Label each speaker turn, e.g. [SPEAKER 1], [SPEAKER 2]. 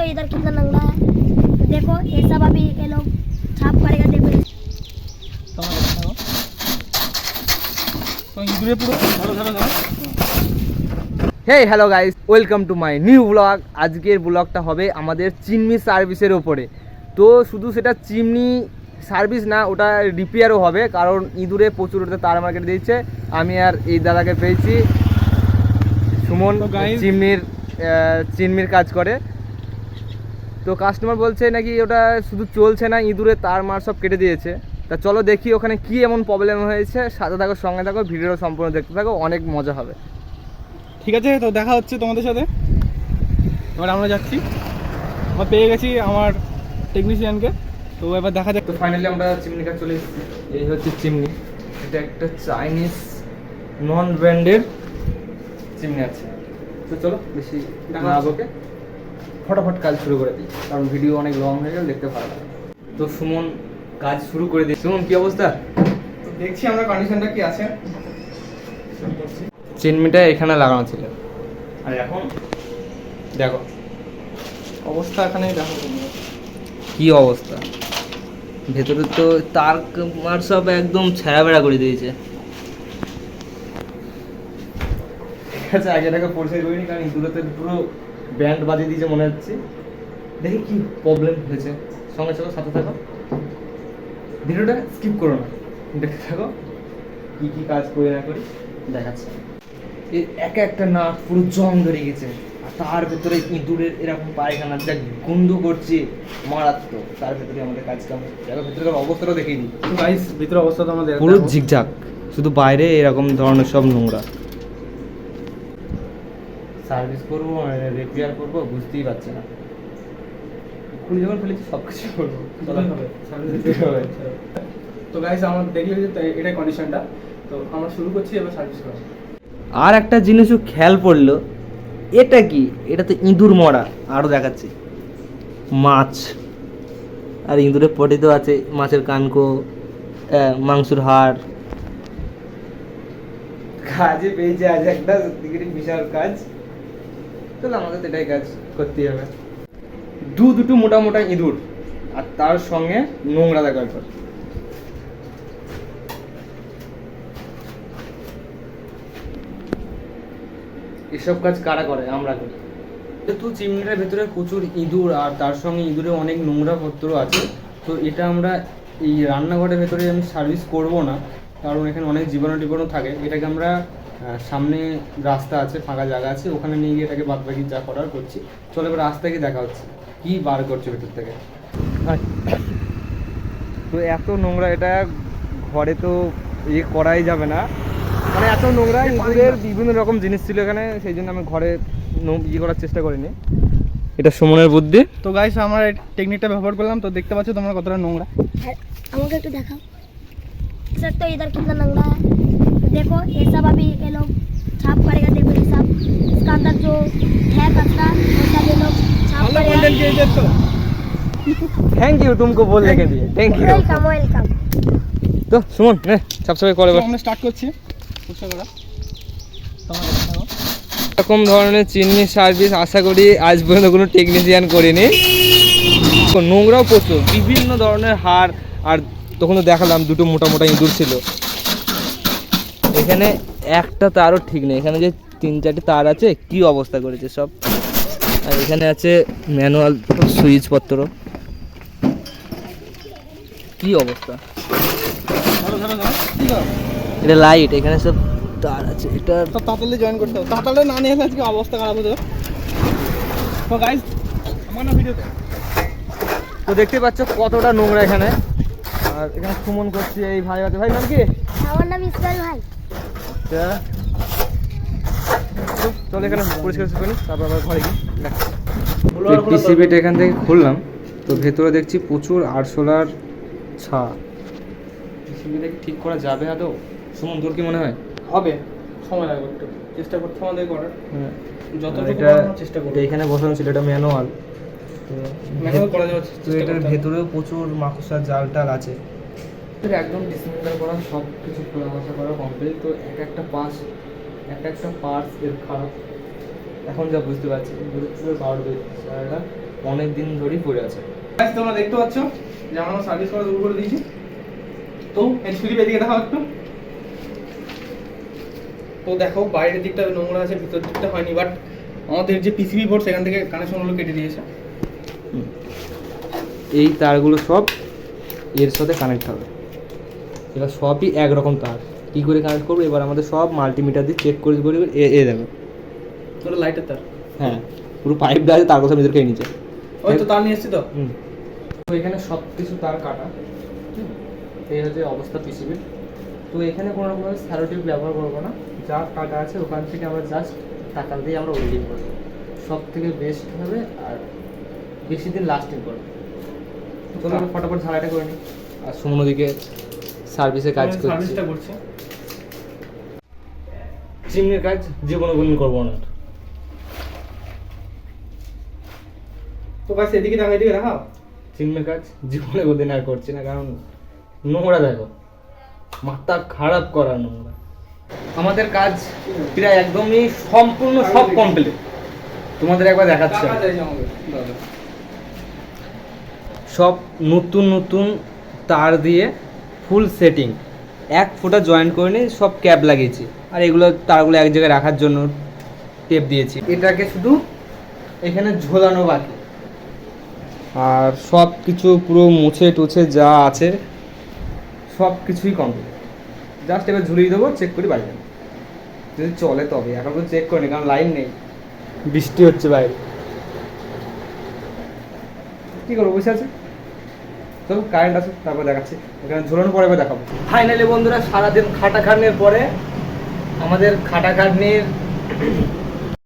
[SPEAKER 1] सकते हो इधर कितना नंगा है तो देखो ये सब अभी ये लोग साफ करेगा देखो
[SPEAKER 2] তোমার কাছে থাকো তো ইঁদুরে পুরো ধরো ধরো ধরো
[SPEAKER 3] hey hello guys welcome to my new blog আজকের ব্লগটা হবে আমাদের চিমনি সার্ভিসের ওপরে তো শুধু সেটা চিমনি সার্ভিস না ওটা রিপেয়ারও হবে কারণ ইঁদুরে প্রচুর ওটা তার মার্কেট দিচ্ছে আমি আর এই দাদাকে পেয়েছি সুমন
[SPEAKER 2] তো guys-
[SPEAKER 3] চিমনির আহ, চিমনির কাজ করে তো কাস্টমার বলছে নাকি ওটা শুধু চলছে না ইঁদুরে তার মার সব কেটে দিয়েছে। তা চলো দেখি ওখানে কি এমন প্রবলেম হয়েছে। সাথে থাকো সঙ্গে থাকো ভিডিওটা সম্পূর্ণ দেখতে থাকো অনেক মজা হবে।
[SPEAKER 2] ঠিক আছে তো দেখা হচ্ছে তোমাদের সাথে। এবার আমরা যাচ্ছি। আমরা পেয়ে গেছি আমার টেকনিশিয়ানকে তো এবার দেখা যাক।
[SPEAKER 3] তো ফাইনালি আমরা চিমনি কাজ চলে এসেছি। এই হচ্ছে চিমনি। এটা একটা চাইনিজ নন ব্র্যান্ডের চিমনি আছে। তো চলো বেশি
[SPEAKER 2] দেখা
[SPEAKER 3] ফটাফট কাজ শুরু করে দিই কারণ ভিডিও অনেক লং হয়ে গেলে দেখতে ভালো লাগে। তো সুমন কাজ শুরু করে দিই। সুমন কি অবস্থা?
[SPEAKER 2] তো দেখছি আমরা কন্ডিশনটা কি আছে।
[SPEAKER 3] চিমনিটা এখানে লাগানো ছিল। আর এখন? দেখো।
[SPEAKER 2] অবস্থা এখানে দেখো
[SPEAKER 3] কি অবস্থা? ভেতরে তো তার মার সব একদম ছেঁড়া বেড়া করে দিয়েছে। ঠিক আছে আগে এটাকে পরিষ্কার করিনি কারণ দূরেতে পুরো ব্যান্ড বাজিয়ে দিয়েছে মনে হচ্ছে। দেখি কি প্রবলেম হয়েছে। সঙ্গে সঙ্গে সাথে থাকো। ভিডিওটা স্কিপ করো না। দেখতে থাকো কি কি কাজ করি না করি। দেখাচ্ছে। এই এক একটা নাক পুরো জং ধরে গেছে। আর তার ভেতরে ইঁদুরের এরকম পায়খানা যা গন্ধ করছে মারাত্মক। তার ভেতরে আমাদের কাজ কাম দেখো ভেতরের অবস্থাটাও দেখিয়ে দিই।
[SPEAKER 2] তো গাইস ভিতরে অবস্থা তো আমাদের
[SPEAKER 3] পুরো ঝিকঝাক শুধু বাইরে এরকম ধরনের সব নোংরা। সার্ভিস করব রিপেয়ার করব বুঝতেই পারছি না। খুলে যখন ফেলেছি সব কিছু করব।
[SPEAKER 2] তো গাইস আমার দেরি হয়েছে তো এটাই কন্ডিশনটা তো আমরা শুরু করছি এবার সার্ভিস করা।
[SPEAKER 3] আর একটা জিনিসও খেয়াল পড়ল এটা কি? এটা তো ইঁদুর মরা আরও দেখাচ্ছি। মাছ। আর ইঁদুরের পটিতেও আছে মাছের কানকো আহ, মাংসের হাড়। কাজে পেয়েছে আজ একটা বিশাল কাজ। চলো আমাদের তো এটাই কাজ করতেই হবে। দু দুটো মোটা মোটা ইঁদুর আর তার সঙ্গে নোংরা দেখার একবার। এসব কাজ কারা করে? আমরা করি। যেহেতু চিমনিটার ভেতরে প্রচুর ইঁদুর আর তার সঙ্গে ইঁদুরে অনেক নোংরা পত্র আছে, তো এটা আমরা এই রান্নাঘরের ভেতরে আমি সার্ভিস করব না, কারণ এখানে অনেক জীবাণু টিবাণু থাকে। এটাকে আমরা সামনে রাস্তা আছে ফাঁকা জায়গা আছে ওখানে নিয়ে গিয়ে এটাকে বাদ বাকি যা করার করছি। চলো এবার রাস্তাকে গিয়ে দেখা হচ্ছে কি বার করছে ভেতর থেকে? তো এত নোংরা এটা ঘরে তো ইয়ে করাই যাবে না। মানে এত নোংরা ইঁদুরের বিভিন্ন রকম জিনিস ছিল এখানে সেই জন্য আমি ঘরে ইয়ে করার চেষ্টা করিনি। এটা সুমনের বুদ্ধি।
[SPEAKER 2] তো গাইস আমরা এই টেকনিকটা ব্যবহার করলাম তো দেখতে পাচ্ছ তোমরা কতটা নোংরা।
[SPEAKER 1] হ্যাঁ, আমাকে একটু দেখাও। স্যার তো ইদার নোংরা देखो ये सब अभी ये लोग साफ करेगा देखो ये सब इसका अंदर जो है कचरा वो सब ये लोग साफ
[SPEAKER 2] ভালো
[SPEAKER 1] करेगा
[SPEAKER 2] কন্টেন্ট ক্রিয়েটার তো
[SPEAKER 3] থ্যাংক ইউ তুমকো বলনে কে দিয়ে থ্যাংক ইউ
[SPEAKER 1] वेलकम वेलकम
[SPEAKER 3] তো সুমন নে সবসময় করে
[SPEAKER 2] তো
[SPEAKER 3] বস
[SPEAKER 2] আমরা স্টার্ট করছি পরিষ্কার করা তোমরা দেখতে থাকো।
[SPEAKER 3] এরকম ধরনের চিমনি সার্ভিস আশা করি আজ পর্যন্ত কোনো টেকনিশিয়ান করিনি তো নোংরাও প্রচুর বিভিন্ন ধরনের হাড় আর তখন তো দেখালাম দুটো মোটা মোটা ইঁদুর ছিল এখানে একটা তারও ঠিক নেই। এখানে যে তিন চারটে তার আছে কি অবস্থা করেছে সব? আর এখানে আছে ম্যানুয়াল সুইচ পত্র কি অবস্থা? এটা লাইট এখানে সব তার আছে। এটা
[SPEAKER 2] তো তাড়াতাড়ি জয়েন করতে হবে। তাড়াতাড়ি না নিয়ে আজকে অবস্থা খারাপ হতো। তো গাইস আমার না ভিডিওতে
[SPEAKER 3] তো দেখতে পাচ্ছ কতটা নোংরা এখানে। আর এখানে সুমন করছে এই ভাই আছে। ভাই নাম কি?
[SPEAKER 1] আমার নাম ইসমাইল ভাই।
[SPEAKER 3] আচ্ছা। চল এখানে পরিষ্কার করি তারপর আবার ঘরে গিয়ে পিসিবিটা এখান থেকে খুললাম তো ভেতরে দেখছি প্রচুর আরশোলার ছা পিসিবিটা কি ঠিক করা যাবে আদৌ? সুমন তোর কি মনে হয়?
[SPEAKER 2] হবে। সময় লাগবে একটু। চেষ্টা করতে আমাদের করার। যতটুকু
[SPEAKER 3] এটা
[SPEAKER 2] পারব চেষ্টা করব।
[SPEAKER 3] এটা এখানে বসানো ছিল এটা ম্যানুয়াল তো এটার ভেতরেও প্রচুর মাকড়সার জাল টাল আছে। একদম ডিসমেন্টাল করা সব কিছু করা কমপ্লিট তো এক একটা পাস এক একটা পার্টস এর খারাপ। এখন যা বুঝতে পারছি বুঝতে বারো সারাটা অনেক দিন ধরেই পড়ে আছে।
[SPEAKER 2] তোমরা দেখতে পাচ্ছ যে আমরা সার্ভিস করা শুরু করে দিয়েছি। তো এলসিডি এদিকে দেখাও একটু। তো দেখো বাইরের দিকটা নোংরা আছে ভিতর দিকটা হয়নি বাট আমাদের যে পিসিবি বোর্ড সেখান থেকে কানেকশনগুলো কেটে দিয়েছে।
[SPEAKER 3] এই তারগুলো সব এর সাথে কানেক্ট হবে। এবার সবই একরকম তার। কী করে কানেক্ট করব? এবার আমাদের সব মাল্টিমিটার দিয়ে চেক করে করে এ এ দেখো।
[SPEAKER 2] ওটা লাইটের তার।
[SPEAKER 3] হ্যাঁ পুরো পাইপ দেওয়া আছে তার কথা নিজের খেয়ে নিচে।
[SPEAKER 2] ওই তো তার নিয়ে এসছি তো?
[SPEAKER 3] হুম। তো এখানে সব কিছু তার কাটা। এই হচ্ছে অবস্থা পিসিবির তো এখানে কোনো রকম স্যারোটিপ ব্যবহার করব না। যা কাটা আছে ওখান থেকে আমরা জাস্ট টাকা দিয়ে আমরা ওয়েল্ডিং করব। সব থেকে বেস্ট হবে আর বেশি দিন লাস্টিং করবে তো চলো আমরা ফটাফট ঝাড়াইটা করে নিই আর সুমন ওদিকে সার্ভিসে কাজ করছে।
[SPEAKER 2] সার্ভিসটা করছে।
[SPEAKER 3] চিমনির কাজ জীবনে কোনদিন করব না।
[SPEAKER 2] তো গাছ এদিকে দেখাও এদিকে দেখাও
[SPEAKER 3] চিমনির কাজ জীবনে কোনদিন আর করছি না কারণ নোংরা দেখো মাথা খারাপ করা নোংরা। আমাদের কাজ প্রায় একদমই সম্পূর্ণ সব কমপ্লিট তোমাদের একবার দেখাচ্ছি
[SPEAKER 2] টাকা
[SPEAKER 3] আমি।
[SPEAKER 2] চাইছে আমাকে দাদা
[SPEAKER 3] সব নতুন নতুন তার দিয়ে ফুল সেটিং এক ফুটা জয়েন করে নিয়ে সব ক্যাপ লাগিয়েছি। আর এগুলো তারগুলো এক জায়গায় রাখার জন্য টেপ দিয়েছি। এটাকে শুধু এখানে ঝোলানো বাকি। আর সব কিছু পুরো মুছে টুছে যা আছে সব কিছুই কমপ্লিট জাস্ট এবার ঝুলিয়ে দেবো চেক করি বাড়ি যদি চলে তবে এখন তো চেক করিনি কারণ লাইন নেই। বৃষ্টি হচ্ছে বাইরে। কি করব বসে আছে? চলো কারেন্ট আছে, তারপর দেখাচ্ছি। এখানে ঝুলানো পরে দেখাবো। ফাইনালি বন্ধুরা, সারাদিন খাটাখাটনির পরে আমাদের খাটাখাটনির